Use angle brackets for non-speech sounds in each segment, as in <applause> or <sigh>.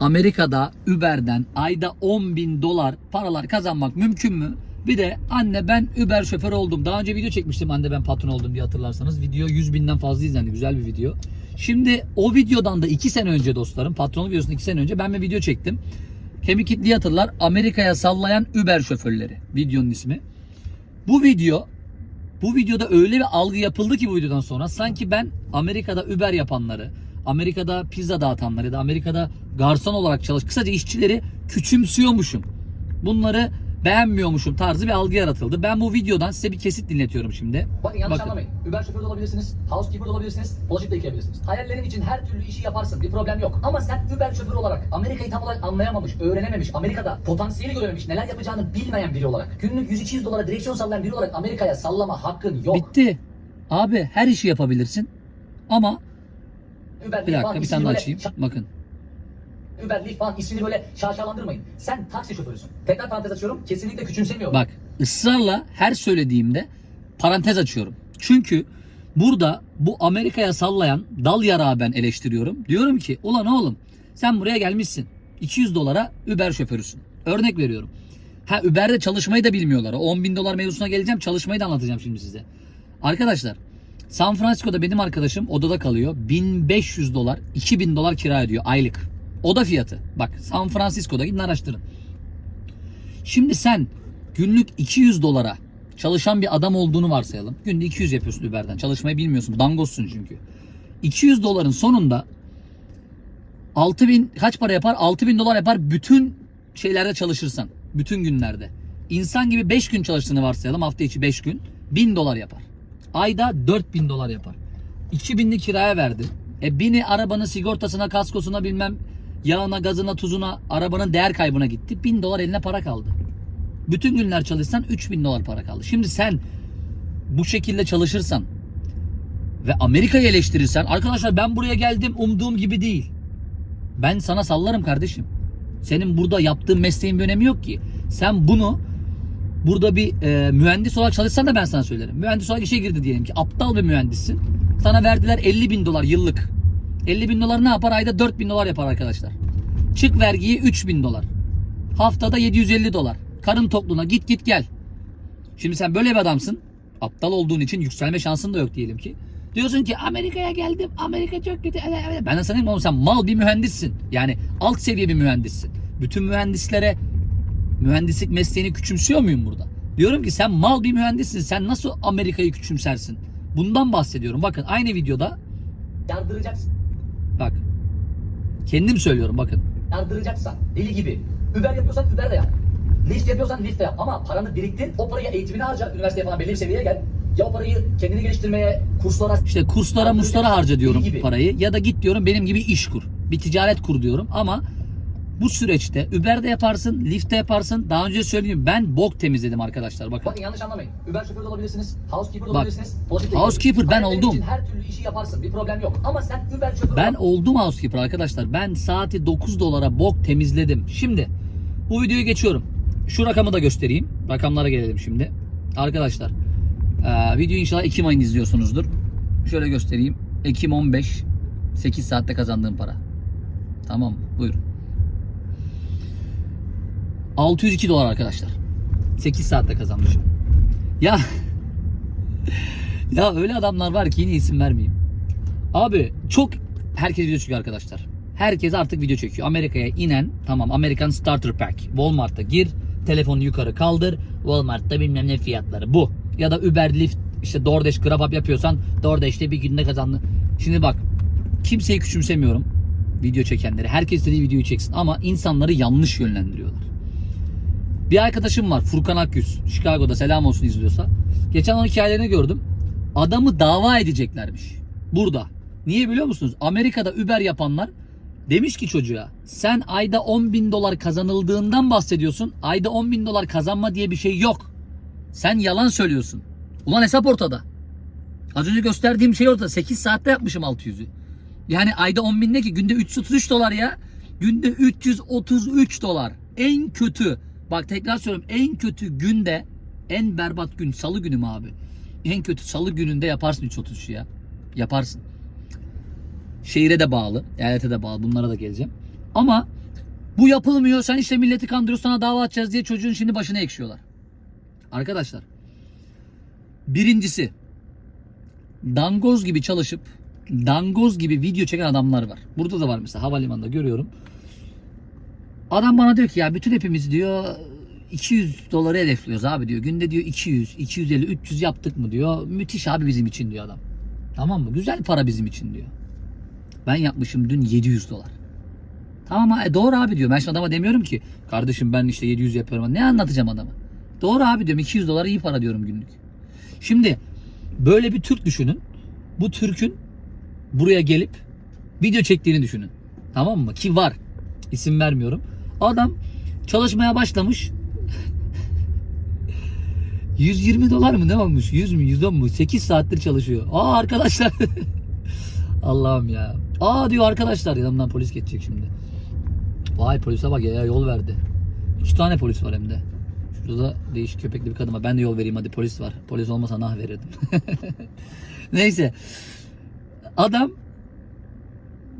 Amerika'da Uber'den ayda 10 bin dolar paralar kazanmak mümkün mü? Bir de anne ben Uber şoförü oldum. Daha önce video çekmiştim anne ben patron oldum diye hatırlarsanız. Video 100 binden fazla izlendi. Güzel bir video. Şimdi o videodan da 2 sene önce dostlarım patronluk videosundan 2 sene önce ben bir video çektim. Kemik Kitli hatırlar Amerika'ya sallayan Uber şoförleri videonun ismi. Bu video bu videoda öyle bir algı yapıldı ki bu videodan sonra sanki ben Amerika'da Uber yapanları, Amerika'da pizza dağıtanları ya da Amerika'da garson olarak çalış kısaca işçileri küçümsüyormuşum. Bunları beğenmiyormuşum tarzı bir algı yaratıldı. Ben bu videodan size bir kesit dinletiyorum şimdi. Bakın yanlış Bakın. anlamayın. Uber şoförü olabilirsiniz, housekeeper olabilirsiniz, bulaşık da yıkayabilirsiniz. Hayallerin için her türlü işi yaparsın. Bir problem yok. Ama sen Uber şoförü olarak Amerika'yı tam olarak anlayamamış, öğrenememiş, Amerika'da potansiyeli görememiş, neler yapacağını bilmeyen biri olarak, günlük 100-200 dolara direksiyon sallayan biri olarak Amerika'ya sallama hakkın yok. Bitti. Abi her işi yapabilirsin ama Uber, bir dakika bir tane daha açayım. Bakın. Uber, falan ismini böyle şaşalandırmayın. Sen taksi şoförüsün. Tekrar parantez açıyorum. Kesinlikle küçümsemiyorum. Bak ısrarla her söylediğimde parantez açıyorum. Çünkü burada bu Amerika'ya sallayan dal yarağı ben eleştiriyorum. Diyorum ki ulan oğlum sen buraya gelmişsin. 200 dolara Uber şoförüsün. Örnek veriyorum. Ha Uber'de çalışmayı da bilmiyorlar. O 10 bin dolar mevzusuna geleceğim. Çalışmayı da anlatacağım şimdi size. Arkadaşlar San Francisco'da benim arkadaşım odada kalıyor. 1500 dolar, 2000 dolar kira ödüyor aylık. Oda fiyatı. Bak San Francisco'da gidin araştırın. Şimdi sen günlük 200 dolara çalışan bir adam olduğunu varsayalım. Günde 200 yapıyorsun Uber'den. Çalışmayı bilmiyorsun. Dangozsun çünkü. 200 doların sonunda 6000 kaç para yapar? 6000 dolar yapar bütün şeylerde çalışırsan. Bütün günlerde. İnsan gibi 5 gün çalıştığını varsayalım. Hafta içi 5 gün. 1000 dolar yapar. Ayda 4000 dolar yapar. 2000'li kiraya verdi. E bini arabanın sigortasına, kaskosuna bilmem yağına, gazına, tuzuna, arabanın değer kaybına gitti. 1000 dolar eline para kaldı. Bütün günler çalışsan 3000 dolar para kaldı. Şimdi sen bu şekilde çalışırsan ve Amerika'yı eleştirirsen arkadaşlar ben buraya geldim umduğum gibi değil. Ben sana sallarım kardeşim. Senin burada yaptığın mesleğin bir önemi yok ki. Sen bunu burada bir e, mühendis olarak çalışsan da ben sana söylerim. Mühendis olarak işe girdi diyelim ki. Aptal bir mühendissin. Sana verdiler 50 bin dolar yıllık. 50 bin dolar ne yapar? Ayda 4 bin dolar yapar arkadaşlar. Çık vergiyi 3 bin dolar. Haftada 750 dolar. Karın tokluğuna git git gel. Şimdi sen böyle bir adamsın. Aptal olduğun için yükselme şansın da yok diyelim ki. Diyorsun ki Amerika'ya geldim. Amerika çok kötü. Ben de sana diyeyim oğlum sen mal bir mühendissin. Yani alt seviye bir mühendissin. Bütün mühendislere mühendislik mesleğini küçümsüyor muyum burada? Diyorum ki sen mal bir mühendissin. Sen nasıl Amerika'yı küçümsersin? Bundan bahsediyorum. Bakın aynı videoda Yardıracaksın. Bak kendim söylüyorum bakın. Yardıracaksan deli gibi. Uber yapıyorsan Uber de yap. Lyft yapıyorsan Lyft de yap. Ama paranı biriktir. O parayı eğitimine harca. Üniversiteye falan belli bir seviyeye gel. Ya o parayı kendini geliştirmeye, kurslara... İşte kurslara muslara harca diyorum parayı ya da git diyorum benim gibi iş kur. Bir ticaret kur diyorum ama bu süreçte Uber'de yaparsın, Lyft'te yaparsın. Daha önce söyleyeyim ben bok temizledim arkadaşlar bakın. Bakın yanlış anlamayın. Uber şoförü de olabilirsiniz, housekeeper de Bak, olabilirsiniz. da housekeeper ben oldum. için her türlü işi yaparsın. Bir problem yok. Ama sen Uber şoförü Ben ol. oldum housekeeper arkadaşlar. Ben saati 9 dolara bok temizledim. Şimdi bu videoyu geçiyorum. Şu rakamı da göstereyim. Rakamlara gelelim şimdi. Arkadaşlar eee videoyu inşallah Ekim ayında izliyorsunuzdur. Şöyle göstereyim. Ekim 15 8 saatte kazandığım para. Tamam? Buyurun. 602 dolar arkadaşlar. 8 saatte kazanmışım. Ya ya öyle adamlar var ki yine isim vermeyeyim. Abi çok herkes video çekiyor arkadaşlar. Herkes artık video çekiyor. Amerika'ya inen tamam American Starter Pack. Walmart'a gir. Telefonu yukarı kaldır. Walmart'ta bilmem ne fiyatları bu. Ya da Uber, Lyft işte DoorDash, GrabUp yapıyorsan DoorDash'te bir günde kazandın. Şimdi bak kimseyi küçümsemiyorum. Video çekenleri. Herkes istediği videoyu çeksin ama insanları yanlış yönlendiriyorlar. Bir arkadaşım var Furkan Akyüz. Chicago'da selam olsun izliyorsa. Geçen onun hikayelerini gördüm. Adamı dava edeceklermiş. Burada. Niye biliyor musunuz? Amerika'da Uber yapanlar demiş ki çocuğa sen ayda 10 bin dolar kazanıldığından bahsediyorsun. Ayda 10 bin dolar kazanma diye bir şey yok. Sen yalan söylüyorsun. Ulan hesap ortada. Az önce gösterdiğim şey ortada. 8 saatte yapmışım 600'ü. Yani ayda 10 bin ne ki? Günde 333 dolar ya. Günde 333 dolar. En kötü. Bak tekrar söylüyorum. En kötü günde en berbat gün salı günü mü abi? En kötü salı gününde yaparsın 333 ya. Yaparsın. Şehire de bağlı. Eyalete de bağlı. Bunlara da geleceğim. Ama Bu yapılmıyor. Sen işte milleti kandırıyorsun sana dava açacağız diye çocuğun şimdi başına ekşiyorlar. Arkadaşlar. Birincisi. Dangoz gibi çalışıp dangoz gibi video çeken adamlar var. Burada da var mesela havalimanında görüyorum. Adam bana diyor ki ya bütün hepimiz diyor 200 doları hedefliyoruz abi diyor. Günde diyor 200, 250, 300 yaptık mı diyor. Müthiş abi bizim için diyor adam. Tamam mı? Güzel para bizim için diyor. Ben yapmışım dün 700 dolar. Tamam e doğru abi diyor. Ben şimdi adama demiyorum ki kardeşim ben işte 700 yapıyorum. Ne anlatacağım adama? Doğru abi diyorum 200 dolar iyi para diyorum günlük. Şimdi böyle bir Türk düşünün. Bu Türk'ün buraya gelip video çektiğini düşünün. Tamam mı? Ki var. İsim vermiyorum. Adam çalışmaya başlamış. 120 dolar mı ne olmuş? 100 mü 110 mu? 8 saattir çalışıyor. Aa arkadaşlar. <laughs> Allah'ım ya. Aa diyor arkadaşlar yanımdan polis geçecek şimdi. Vay polise bak ya yol verdi. İki tane polis var hem de. Şurada değişik köpekli bir kadın var. Ben de yol vereyim hadi polis var. Polis olmasa nah verirdim. <laughs> Neyse. Adam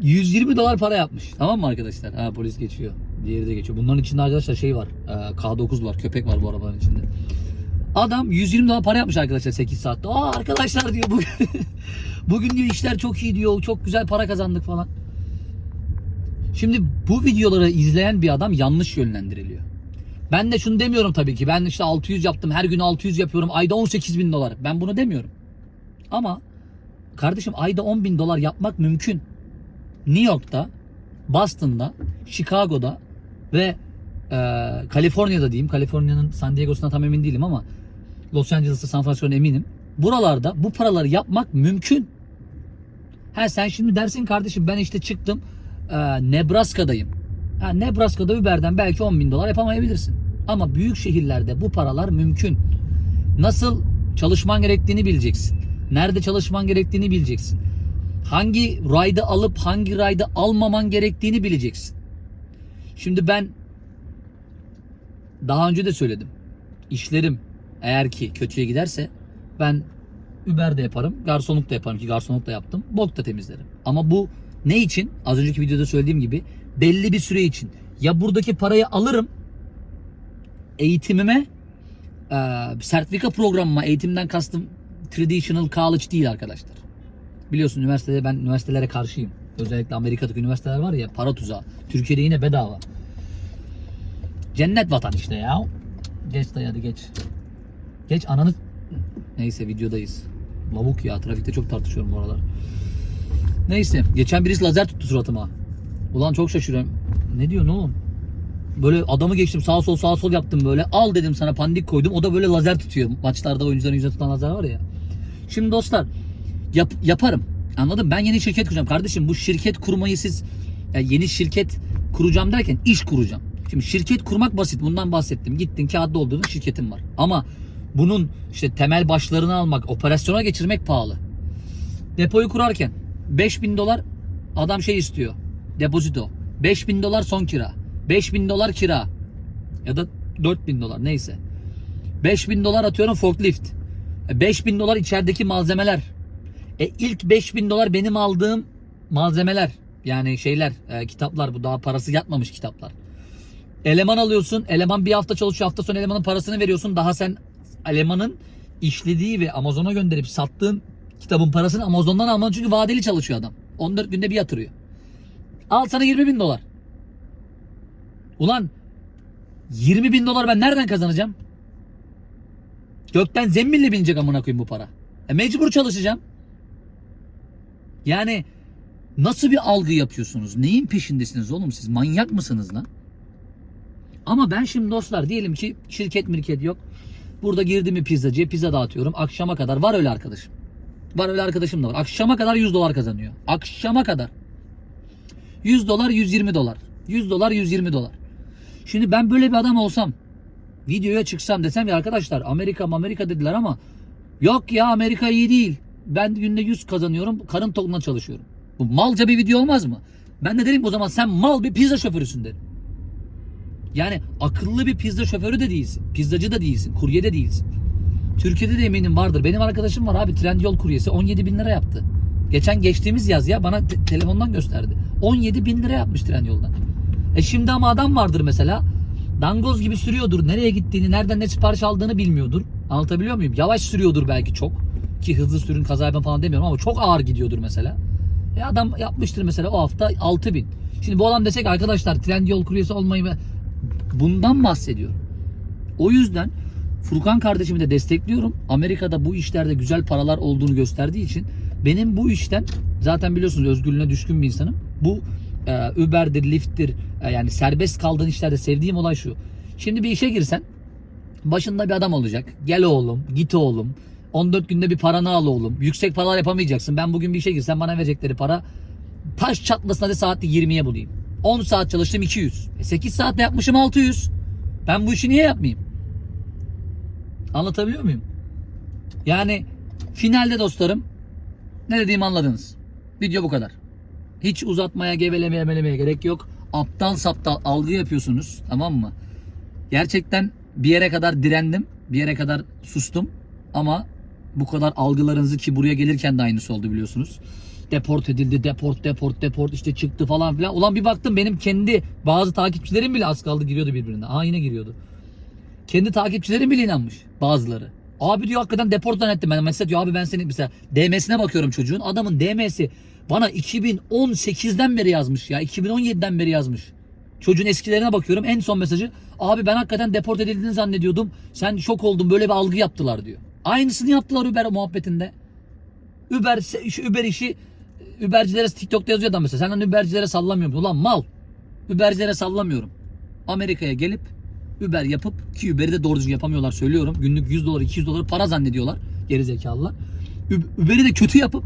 120 dolar para yapmış. Tamam mı arkadaşlar? Ha polis geçiyor. Diğeri de geçiyor. Bunların içinde arkadaşlar şey var. e, K9 var. Köpek var bu arabanın içinde. Adam 120 dolar para yapmış arkadaşlar 8 saatte. Aa arkadaşlar diyor bugün <laughs> bugün diyor işler çok iyi diyor. Çok güzel para kazandık falan. Şimdi bu videoları izleyen bir adam yanlış yönlendiriliyor. Ben de şunu demiyorum tabii ki. Ben işte 600 yaptım. Her gün 600 yapıyorum. Ayda 18 bin dolar. Ben bunu demiyorum. Ama kardeşim ayda 10 bin dolar yapmak mümkün. New York'ta, Boston'da, Chicago'da ve e, Kaliforniya'da diyeyim. Kaliforniya'nın San Diego'suna tam emin değilim ama Los Angeles'ta, San Francisco'da eminim. Buralarda bu paraları yapmak mümkün. Ha sen şimdi dersin kardeşim ben işte çıktım e, Nebraska'dayım. Ha, Nebraska'da Uber'den belki 10 bin dolar yapamayabilirsin. Ama büyük şehirlerde bu paralar mümkün. Nasıl çalışman gerektiğini bileceksin. Nerede çalışman gerektiğini bileceksin. Hangi ride'ı alıp hangi ride'ı almaman gerektiğini bileceksin. Şimdi ben daha önce de söyledim. İşlerim eğer ki kötüye giderse ben Uber de yaparım, garsonluk da yaparım ki garsonluk da yaptım. Bok da temizlerim. Ama bu ne için? Az önceki videoda söylediğim gibi belli bir süre için. Ya buradaki parayı alırım eğitimime e, sertifika programıma eğitimden kastım traditional college değil arkadaşlar. Biliyorsun üniversitede ben üniversitelere karşıyım. Özellikle Amerika'daki üniversiteler var ya para tuzağı. Türkiye'de yine bedava. Cennet vatan işte ya. Geç dayı hadi geç. Geç ananı... Neyse videodayız. Lavuk ya trafikte çok tartışıyorum bu aralar. Neyse geçen birisi lazer tuttu suratıma. Ulan çok şaşırıyorum. Ne diyorsun oğlum? Böyle adamı geçtim sağ sol sağ sol yaptım böyle. Al dedim sana pandik koydum. O da böyle lazer tutuyor. Maçlarda oyuncuların yüzüne tutan lazer var ya. Şimdi dostlar yap, yaparım. Anladım. Ben yeni şirket kuracağım. Kardeşim bu şirket kurmayı siz yani yeni şirket kuracağım derken iş kuracağım. Şimdi şirket kurmak basit. Bundan bahsettim. Gittin kağıt doldurdun şirketin var. Ama bunun işte temel başlarını almak, operasyona geçirmek pahalı. Depoyu kurarken 5000 dolar adam şey istiyor. Depozito. 5000 dolar son kira. 5000 dolar kira. Ya da 4000 dolar neyse. 5000 dolar atıyorum forklift. E, 5000 dolar içerideki malzemeler. E ilk 5000 dolar benim aldığım malzemeler. Yani şeyler, e, kitaplar bu daha parası yatmamış kitaplar. Eleman alıyorsun. Eleman bir hafta çalışıyor. Hafta sonu elemanın parasını veriyorsun. Daha sen elemanın işlediği ve Amazon'a gönderip sattığın kitabın parasını Amazon'dan alman çünkü vadeli çalışıyor adam. 14 günde bir yatırıyor. Al sana 20 bin dolar. Ulan 20 bin dolar ben nereden kazanacağım? Gökten zembille binecek amına koyayım bu para. E mecbur çalışacağım. Yani nasıl bir algı yapıyorsunuz? Neyin peşindesiniz oğlum siz? Manyak mısınız lan? Ama ben şimdi dostlar diyelim ki şirket mirket yok. Burada girdim bir pizzacıya pizza dağıtıyorum. Akşama kadar var öyle arkadaşım. Var öyle arkadaşım da var. Akşama kadar 100 dolar kazanıyor. Akşama kadar. 100 dolar 120 dolar. 100 dolar 120 dolar. Şimdi ben böyle bir adam olsam videoya çıksam desem ya arkadaşlar Amerika Amerika dediler ama yok ya Amerika iyi değil. Ben günde 100 kazanıyorum. Karın tokluğuna çalışıyorum. Bu malca bir video olmaz mı? Ben de derim ki o zaman sen mal bir pizza şoförüsün derim. Yani akıllı bir pizza şoförü de değilsin. Pizzacı da değilsin. Kurye de değilsin. Türkiye'de de eminim vardır. Benim arkadaşım var abi Trendyol kuryesi 17 bin lira yaptı. Geçen geçtiğimiz yaz ya bana te- telefondan gösterdi. 17 bin lira yapmış Trendyol'dan. E şimdi ama adam vardır mesela. Dangoz gibi sürüyordur. Nereye gittiğini, nereden ne sipariş aldığını bilmiyordur. Anlatabiliyor muyum? Yavaş sürüyordur belki çok. Ki hızlı sürün kaza yapın falan demiyorum ama çok ağır gidiyordur mesela. E adam yapmıştır mesela o hafta 6000. Şimdi bu adam desek arkadaşlar trend yol kuryesi olmayı bundan bahsediyor. O yüzden Furkan kardeşimi de destekliyorum. Amerika'da bu işlerde güzel paralar olduğunu gösterdiği için benim bu işten zaten biliyorsunuz özgürlüğüne düşkün bir insanım. Bu e, Uber'dir, Lyft'tir e, yani serbest kaldığın işlerde sevdiğim olay şu. Şimdi bir işe girsen başında bir adam olacak. Gel oğlum, git oğlum. 14 günde bir paranı al oğlum. Yüksek paralar yapamayacaksın. Ben bugün bir işe girsem bana verecekleri para taş çatlasın hadi saatlik 20'ye bulayım. 10 saat çalıştım 200. E 8 saatte yapmışım 600. Ben bu işi niye yapmayayım? Anlatabiliyor muyum? Yani finalde dostlarım ne dediğimi anladınız. Video bu kadar. Hiç uzatmaya, gevelemeye, melemeye gerek yok. Aptal saptal algı yapıyorsunuz. Tamam mı? Gerçekten bir yere kadar direndim. Bir yere kadar sustum. Ama bu kadar algılarınızı ki buraya gelirken de aynısı oldu biliyorsunuz. Deport edildi, deport, deport, deport işte çıktı falan filan. Ulan bir baktım benim kendi bazı takipçilerim bile az kaldı giriyordu birbirine. Aa yine giriyordu. Kendi takipçilerim bile inanmış bazıları. Abi diyor hakikaten deport zannettim ben. Mesela diyor abi ben senin mesela DM'sine bakıyorum çocuğun. Adamın DM'si bana 2018'den beri yazmış ya. 2017'den beri yazmış. Çocuğun eskilerine bakıyorum. En son mesajı abi ben hakikaten deport edildiğini zannediyordum. Sen şok oldun böyle bir algı yaptılar diyor. Aynısını yaptılar Uber muhabbetinde. Uber, şu Uber işi Ubercilere TikTok'ta yazıyor adam mesela. Senden Ubercilere sallamıyorum. Ulan mal. Ubercilere sallamıyorum. Amerika'ya gelip Uber yapıp ki Uber'i de doğru düzgün yapamıyorlar söylüyorum. Günlük 100 dolar 200 dolar para zannediyorlar geri zekalılar. Uber'i de kötü yapıp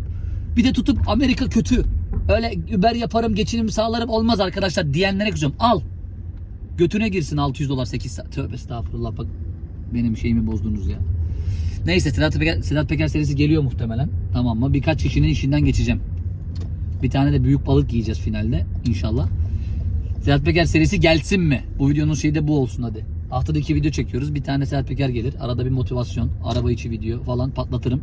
bir de tutup Amerika kötü. Öyle Uber yaparım geçinim sağlarım olmaz arkadaşlar diyenlere kızıyorum. Al. Götüne girsin 600 dolar 8 saat. Tövbe estağfurullah bak benim şeyimi bozdunuz ya. Neyse Sedat Peker, Sedat Peker serisi geliyor muhtemelen. Tamam mı? Birkaç kişinin işinden geçeceğim. Bir tane de büyük balık yiyeceğiz finalde inşallah. Sedat Peker serisi gelsin mi? Bu videonun şeyi de bu olsun hadi. Haftada iki video çekiyoruz. Bir tane Sedat Peker gelir. Arada bir motivasyon, araba içi video falan patlatırım.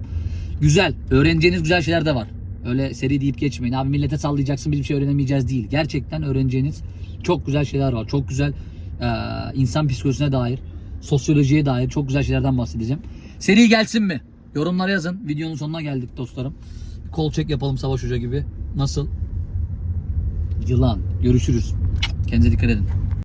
Güzel. Öğreneceğiniz güzel şeyler de var. Öyle seri deyip geçmeyin. Abi millete sallayacaksın biz bir şey öğrenemeyeceğiz değil. Gerçekten öğreneceğiniz çok güzel şeyler var. Çok güzel eee, insan psikolojisine dair, sosyolojiye dair çok güzel şeylerden bahsedeceğim. Seri gelsin mi? Yorumlara yazın. Videonun sonuna geldik dostlarım. Kol çek yapalım Savaş Hoca gibi. Nasıl? Yılan. Görüşürüz. Kendinize dikkat edin.